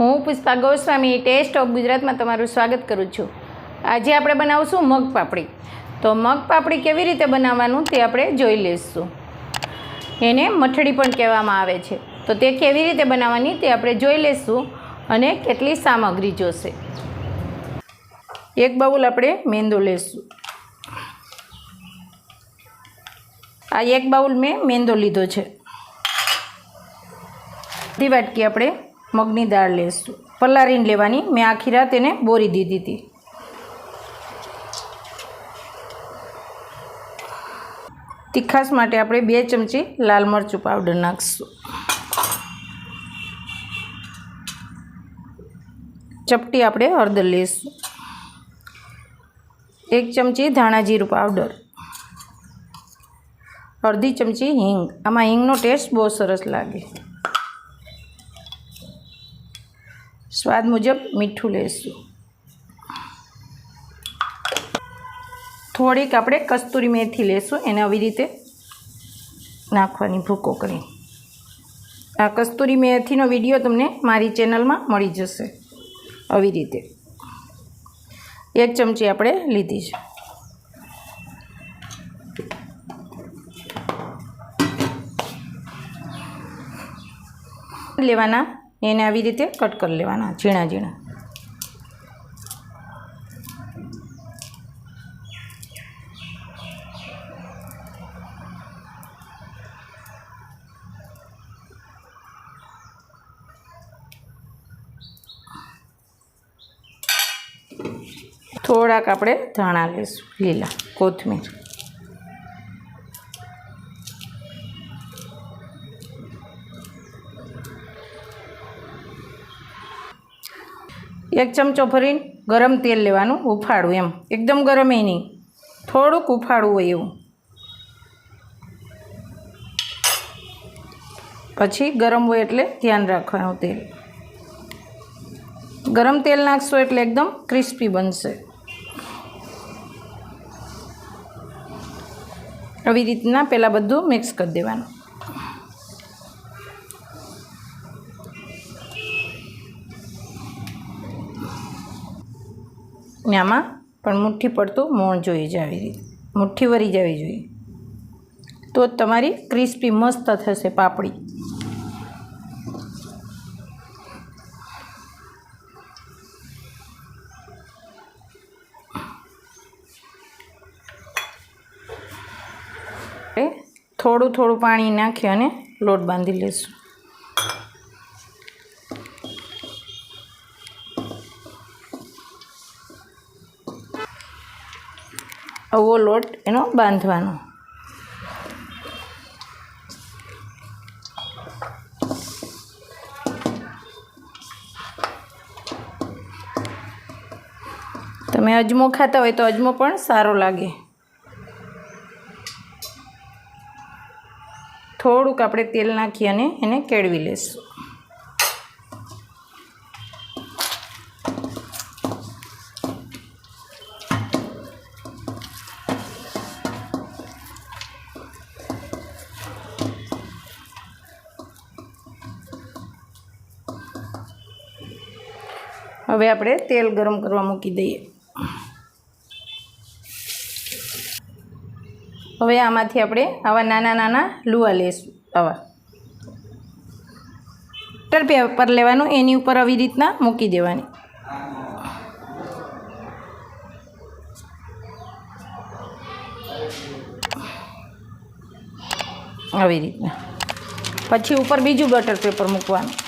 હું Pushpa Goswami test of ગુજરાતમાં તમારું સ્વાગત કરું છું. આજે આપણે બનાવશું મગ પાપડી. તો મગ પાપડી કેવી રીતે બનાવવાનું તે આપણે જોઈ લઈશું. એને મઠડી પણ કહેવામાં આવે છે. તો તે કેવી રીતે બનાવવાની તે આપણે જોઈ લઈશું અને કેટલી સામગ્રી જોશે. એક બાઉલ આપણે મેંદો લઈશું. આ એક બાઉલ મેં મેંદો લીધો છે. અડધી વાટકી આપણે મગની દાળ લઈશું પલાળીને લેવાની. મેં આખી રાત એને બોરી દીધી હતી. તીખાસ માટે આપણે બે ચમચી લાલ મરચું પાવડર નાખીશું. ચપટી આપણે હળદર લઈશું એક ચમચી ધાણા પાવડર અડધી ચમચી હિંગ. આમાં હિંગનો ટેસ્ટ બહુ સરસ લાગે. સ્વાદ મુજબ મીઠું લઈશું થોડીક આપણે કસ્તુરી મેથી લેશું, એને આવી રીતે નાખવાની ભૂકો કરી. આ કસ્તુરી મેથીનો વીડિયો તમને મારી ચેનલમાં મળી જશે, આવી રીતે. એક ચમચી આપણે લીધી છે. લેવાના એને આવી રીતે કટ કરી લેવાના ઝીણા ઝીણા. થોડાક આપણે ધાણા લઈશું લીલા કોથમીર. એક ચમચો ભરીને ગરમ તેલ લેવાનું, ઉફાળું એમ. એકદમ ગરમ એ નહીં. થોડુંક ઉફાળવું હોય એવું. પછી ગરમ હોય એટલે ધ્યાન રાખવાનું તેલ. ગરમ તેલ નાખશો એટલે એકદમ ક્રિસ્પી બનશે. આવી રીતના પહેલાં બધું મિક્સ કરી દેવાનું. ને આમાં પણ મુઠ્ઠી પડતું મોણ જોઈએ છે આવી રીતે મુઠ્ઠી વરી જવી જોઈએ. તો તમારી ક્રિસ્પી મસ્ત થશે પાપડી. થોડું થોડું પાણી નાખી અને લોટ બાંધી લઈશું આવો લોટ એનો બાંધવાનો. તમે અજમો ખાતા હોય તો અજમો પણ સારો લાગે. થોડુંક આપણે તેલ નાખી અને એને કેળવી લઈશું હવે આપણે તેલ ગરમ કરવા મૂકી દઈએ. હવે આમાંથી આપણે આવા નાના નાના લુવા લઈશું આવા. ટરપે પર લેવાનું, એની ઉપર આવી રીતના મૂકી દેવાની. આવી રીતના. પછી ઉપર બીજું બટર પેપર મૂકવાનું.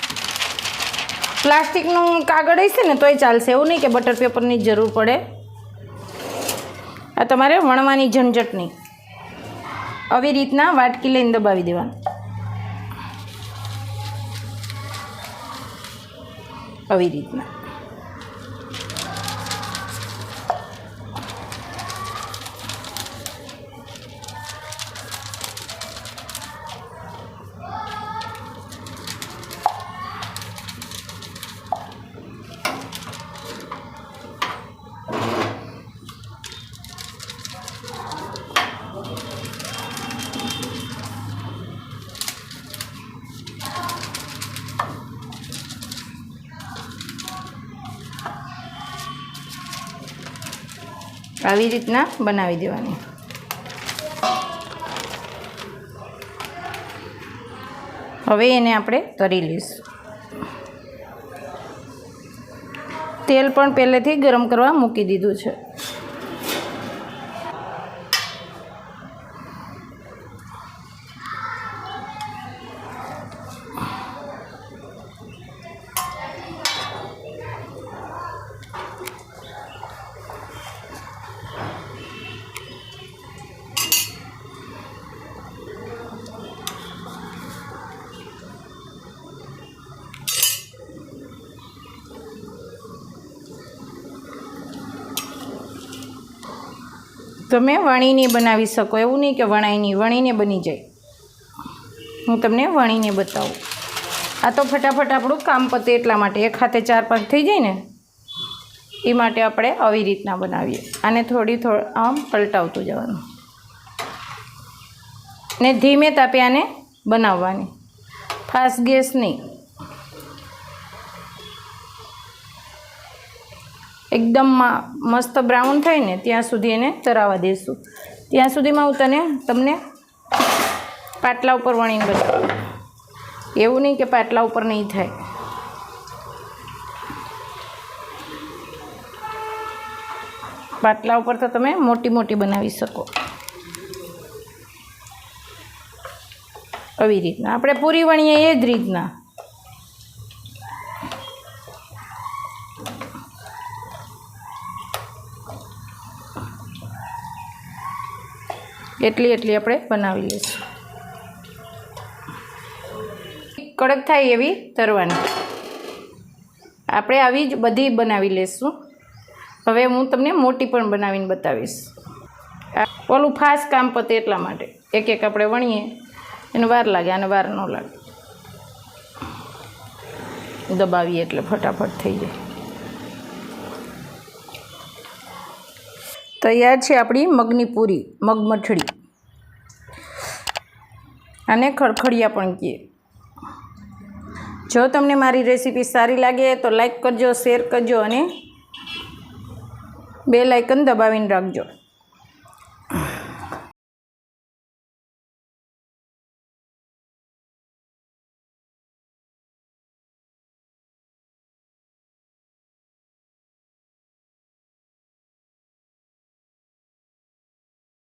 પ્લાસ્ટિકનું કાગળ હશે ને તોય ચાલશે. એવું નહીં કે બટર પેપરની જરૂર પડે. આ તમારે વણવાની ઝંઝટ નહીં આવી રીતના વાટકી લઈને દબાવી દેવાનું. આવી રીતના. આવી રીતના બનાવી દેવાની. હવે એને આપણે તરી લઈશું. તેલ પણ પહેલેથી ગરમ કરવા મૂકી દીધું છે. તમે વણીને બનાવી શકો. એવું નહીં કે વણાઈની, વણીને બની જાય. હું તમને વણીને બતાવું. આ તો ફટાફટ આપણું કામ પતે એટલા માટે. એક હાથે ચાર પાંચ થઈ જાય ને, એ માટે આપણે આવી રીતના બનાવીએ. આને થોડી થોડ આમ પલટાવતું જવાનું. ને ધીમે તાપે આને બનાવવાની. ફાસ્ટ ગેસ નહીં. એકદમ મસ્ત બ્રાઉન થાય ને, ત્યાં સુધી એને તરાવા દઈશું ત્યાં સુધીમાં હું તને તમને પાટલા ઉપર વણીને બતાવું. એવું નહીં કે પાટલા ઉપર નહીં થાય. પાટલા ઉપર તો તમે મોટી મોટી બનાવી શકો. આવી રીતના. આપણે પૂરી વણીએ એ જ રીતના. એટલી એટલી આપણે બનાવી લઈશું. કડક થાય એવી તરવાની. આપણે આવી જ બધી બનાવી લઈશું. હવે હું તમને મોટી પણ બનાવીને બતાવીશ. ઓલું ફાસ્ટ કામ પતે એટલા માટે. એક એક આપણે વણીએ. એને વાર લાગે અને વાર ન લાગે. દબાવીએ એટલે ફટાફટ થઈ જાય. તૈયાર છે આપણી મગની પૂરી મગ મઠડી અને ખડખડિયા પણ કહીએ જો તમને મારી રેસીપી સારી લાગે તો લાઈક કરજો, શેર કરજો અને બે લાઇકન દબાવીને રાખજો.